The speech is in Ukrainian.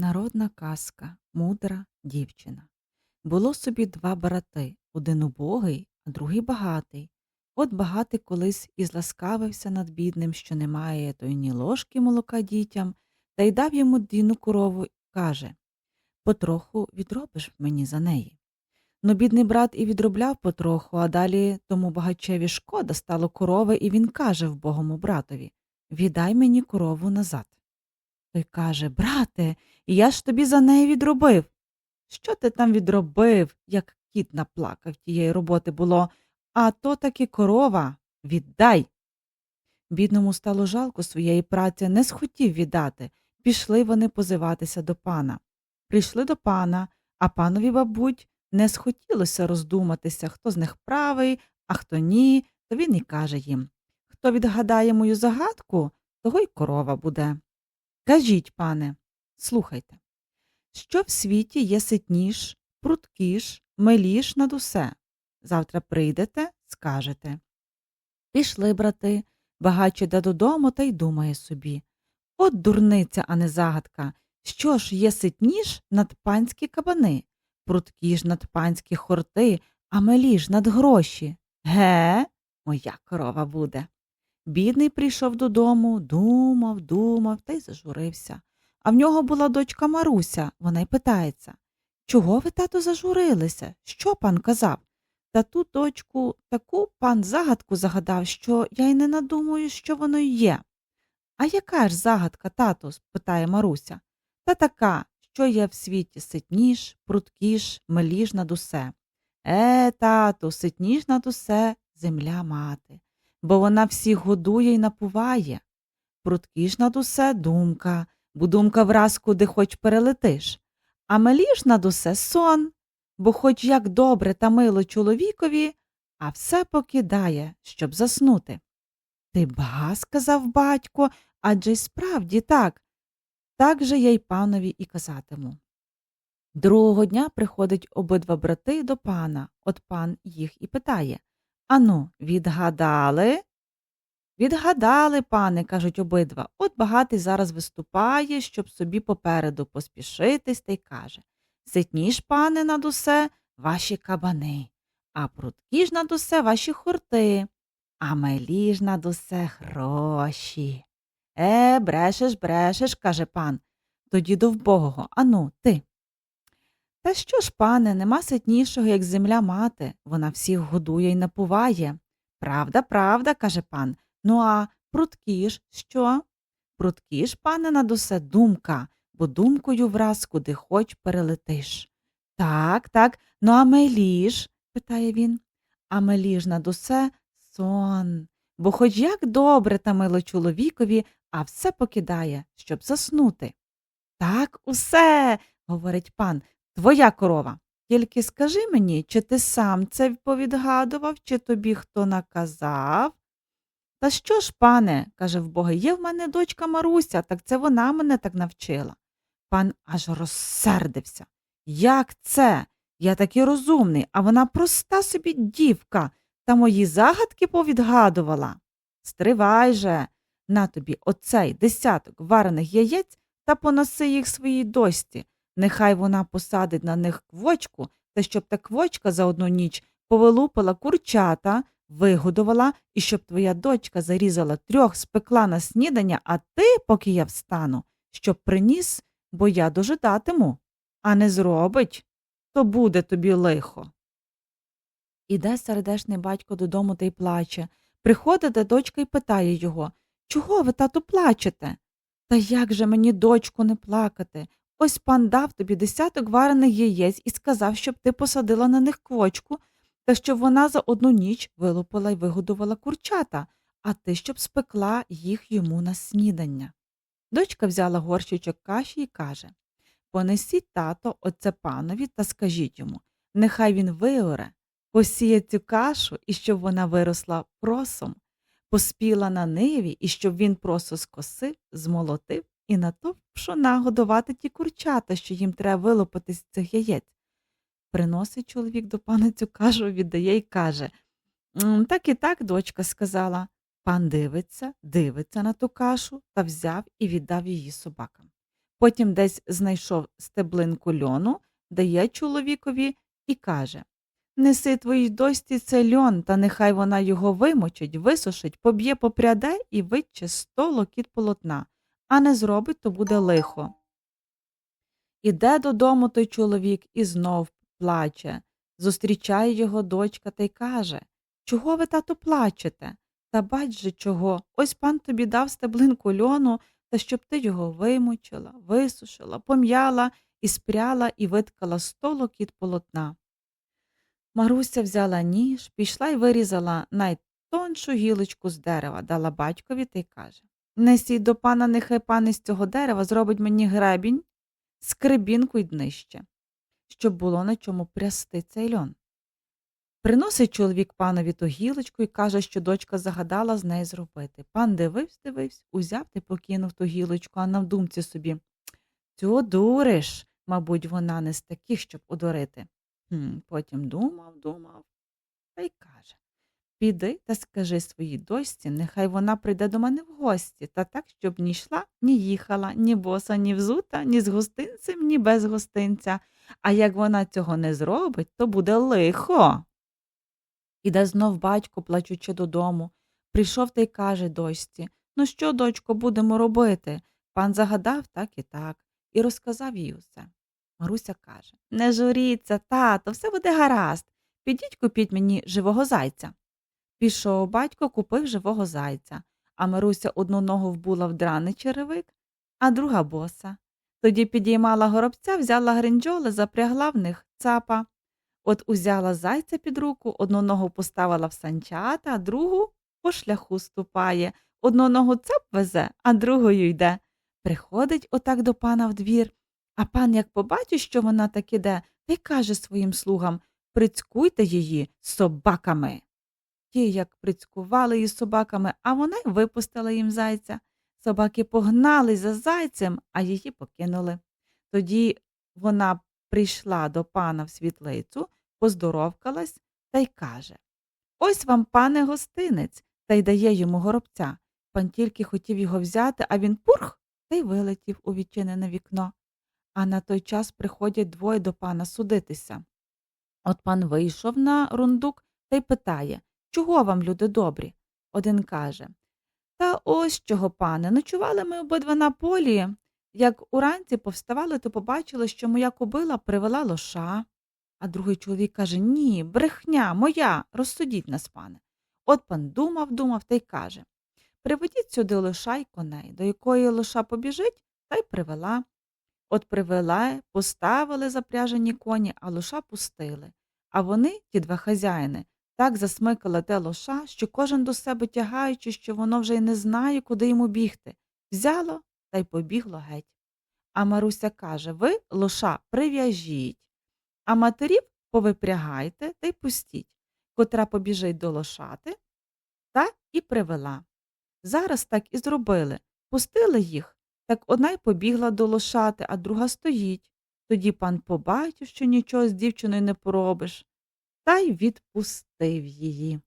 Народна казка Мудра дівчина. Було собі два брати один убогий, а другий багатий. От багатий колись і зласкавився над бідним, що немає й ні ложки молока дітям, та й дав йому дійну корову каже Потроху відробиш мені за неї. Ну, бідний брат і відробляв потроху, а далі тому багачеві шкода стало корови, і він каже вбогому братові Віддай мені корову назад. Той каже Брате, я ж тобі за неї відробив. Що ти там відробив, як кіт наплакав тієї роботи було, а то таки корова віддай. Бідному стало жалко своєї праці, не схотів віддати. Пішли вони позиватися до пана. Прийшли до пана, а панові, бабуть, не схотілося роздуматися, хто з них правий, а хто ні, то він і каже їм Хто відгадає мою загадку, того й корова буде. Кажіть, пане, слухайте, що в світі є ситніш, пруткіш, миліш над усе. Завтра прийдете, скажете. Пішли, брати, багач іде додому та й думає собі. От дурниця, а не загадка. Що ж є ситніш над панські кабани, пруткіш над панські хорти, а миліш над гроші. Ге, моя корова буде. Бідний прийшов додому, думав, думав та й зажурився. А в нього була дочка Маруся, вона й питається Чого ви, тато, зажурилися? Що пан казав? Та ту дочку таку пан загадку загадав, що я й не надумаю, що воно й є. А яка ж загадка, тато? спитає Маруся. Та така, що є в світі ситніш, пруткіш, миліш над усе. Е, тату, ситніш над усе земля мати бо вона всіх годує й напуває. Пруткіш над усе думка, бо думка враз куди хоч перелетиш, а миліш над усе сон, бо хоч як добре та мило чоловікові, а все покидає, щоб заснути. Ти ба, сказав батько, адже й справді так. Так же я й панові і казатиму. Другого дня приходять обидва брати до пана, от пан їх і питає Ану, відгадали? Відгадали, пане, кажуть обидва. От багатий зараз виступає, щоб собі попереду поспішитись, та й каже Ситніш, пане, над усе ваші кабани, а прудкі ж над усе ваші хорти, а милі ж над усе гроші. Е, брешеш, брешеш, каже пан. Тоді до вбогого. Ану, ти. Та що ж, пане, нема ситнішого, як земля мати, вона всіх годує й напуває. Правда, правда, каже пан. Ну, а прудкі ж що? Прудкі ж, пане, над усе думка, бо думкою враз куди хоч перелетиш. Так, так, ну а меліж? питає він. А меліж над усе сон. Бо хоч як добре та мило чоловікові, а все покидає, щоб заснути. Так, усе, говорить пан, Твоя корова. Тільки скажи мені, чи ти сам це повідгадував, чи тобі хто наказав? Та що ж, пане, каже вбога, є в мене дочка Маруся, так це вона мене так навчила. Пан аж розсердився. Як це? Я такий розумний, а вона проста собі дівка, та мої загадки повідгадувала. Стривай же, на тобі оцей десяток варених яєць та поноси їх своїй дочці. Нехай вона посадить на них квочку, та щоб та квочка за одну ніч повилупила курчата, вигодувала, і щоб твоя дочка зарізала трьох, спекла на снідання, а ти, поки я встану, щоб приніс, бо я дожидатиму, а не зробить, то буде тобі лихо. Іде сердешний батько додому та й плаче. Приходить до дочка і питає його Чого ви, тату, плачете? Та як же мені, дочку, не плакати? Ось пан дав тобі десяток варених яєць і сказав, щоб ти посадила на них квочку, та щоб вона за одну ніч вилупила й вигодувала курчата, а ти щоб спекла їх йому на снідання. Дочка взяла горщичок каші і каже Понесіть тато оце панові та скажіть йому, нехай він виоре, посіє цю кашу і щоб вона виросла просом, поспіла на ниві, і щоб він просо скосив, змолотив і натовп пшона годувати ті курчата, що їм треба вилопати з цих яєць. Приносить чоловік до пана цю кашу, віддає і каже Так і так, дочка сказала. Пан дивиться, дивиться на ту кашу та взяв і віддав її собакам. Потім десь знайшов стеблинку льону, дає чоловікові і каже Неси твоїй дочці це льон, та нехай вона його вимочить, висушить, поб'є попряде і витче сто локіт полотна, а не зробить, то буде лихо. Іде додому той чоловік і знов плаче. Зустрічає його дочка та й каже Чого ви, тату, плачете? Та бач же чого. Ось пан тобі дав стеблинку льону, та щоб ти його вимочила, висушила, пом'яла і спряла і виткала сто локіт полотна. Маруся взяла ніж, пішла й вирізала найтоншу гілочку з дерева, дала батькові та й каже Несіть до пана, нехай пан із цього дерева зробить мені гребінь, скребінку й днище, щоб було на чому прясти цей льон. Приносить чоловік панові ту гілочку і каже, що дочка загадала з неї зробити. Пан дивився, дивився, узяв та покинув ту гілочку, а на думці собі Цю одуриш, мабуть, вона не з таких, щоб одурити. Хм, Потім думав, думав та й каже Піди та скажи своїй дочці, нехай вона прийде до мене в гості, та так, щоб ні йшла, ні їхала, ні боса, ні взута, ні з гостинцем, ні без гостинця. А як вона цього не зробить, то буде лихо. Іде знов батько, плачучи додому. Прийшов та й каже дочці Ну що, дочко, будемо робити? Пан загадав так і так, і розказав їй усе. Маруся каже Не журіться, тато, все буде гаразд. Підіть купіть мені живого зайця. Пішов батько, купив живого зайця, а Маруся одну ногу вбула в драний черевик, а друга боса. Тоді підіймала горобця, взяла гринджоли, запрягла в них цапа. От узяла зайця під руку, одну ногу поставила в санчата, а другу по шляху ступає. Одну ногу цап везе, а другою йде. Приходить отак до пана в двір, а пан, як побачить, що вона так іде, та й каже своїм слугам Прицькуйте її собаками. Ті, як прицькували її собаками, а вона й випустила їм зайця. Собаки погнали за зайцем, а її покинули. Тоді вона прийшла до пана в світлицю, поздоровкалась та й каже Ось вам, пане гостинець, та й дає йому горобця. Пан тільки хотів його взяти, а він пурх та й вилетів у відчинене вікно. А на той час приходять двоє до пана судитися. От пан вийшов на рундук та й питає Чого вам, люди добрі? Один каже Та ось чого, пане, ночували ми обидва на полі. Як уранці повставали, то побачили, що моя кобила привела лоша. А другий чоловік каже Ні, брехня, моя, розсудіть нас, пане. От пан думав, думав та й каже Приведіть сюди лоша й коней, до якої лоша побіжить, та й привела. От привела, поставили запряжені коні, а лоша пустили. А вони, ті два хазяїни, так засмикали те лоша, що кожен до себе тягаючи, що воно вже й не знає, куди йому бігти. Взяло та й побігло геть. А Маруся каже Ви лоша прив'яжіть, а матерів повипрягайте та й пустіть, котра побіжить до лошати, та і привела. Зараз так і зробили. Пустили їх, так одна й побігла до лошати, а друга стоїть. Тоді пан побачив, що нічого з дівчиною не поробиш, та й відпустив її.